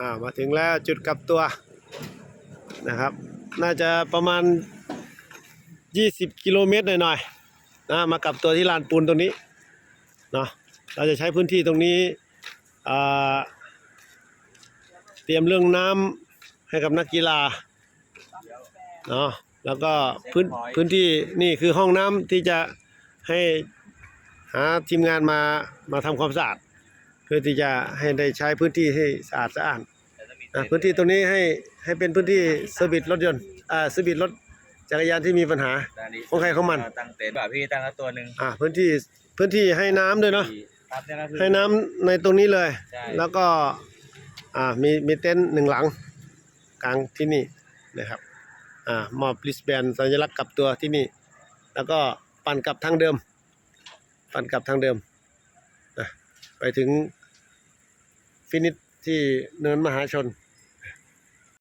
อ่ามาถึงแล้วจุดกลับตัวนะครับ น่าจะประมาณ 20 กิโลเมตรหน่อยๆนะมากลับตัวที่ลานปูนตรงนี้เนาะเราจะใช้พื้นที่ตรงนี้เตรียมเรื่องน้ำให้กับนักกีฬาเนาะแล้วก็พื้นพื้นที่นี่คือห้องน้ำที่จะให้หาทีมงานมามาทำความสะอาด พื่อที่จะให้ได้ใช้พื้นที่ให้สะอาดสะอ้านนะพื้นที่ตรงนี้ให้ให้เป็นพื้นที่เซอร์วิสรถยนต์อ่าเซอร์วิสรถจักรยานที่มีปัญหา ของใครของมัน ตั้งเต็นท์แบบพี่ตั้งละตัวหนึ่งอ่าพื้นที่พื้นที่ให้น้ำด้วยเนาะครับเนี่ยก็คือ ให้น้ำในตรงนี้เลย ใช่ แล้วก็อ่ามีมีเต็นท์หนึ่งหลังกลางที่นี่นะครับอ่ามอบลิสแบนสัญลักษณ์กลับตัวที่นี่ แล้วก็ปั่นกลับทางเดิม ปั่นกลับทางเดิมนะไปถึง ฟินิชที่เนินมหาชน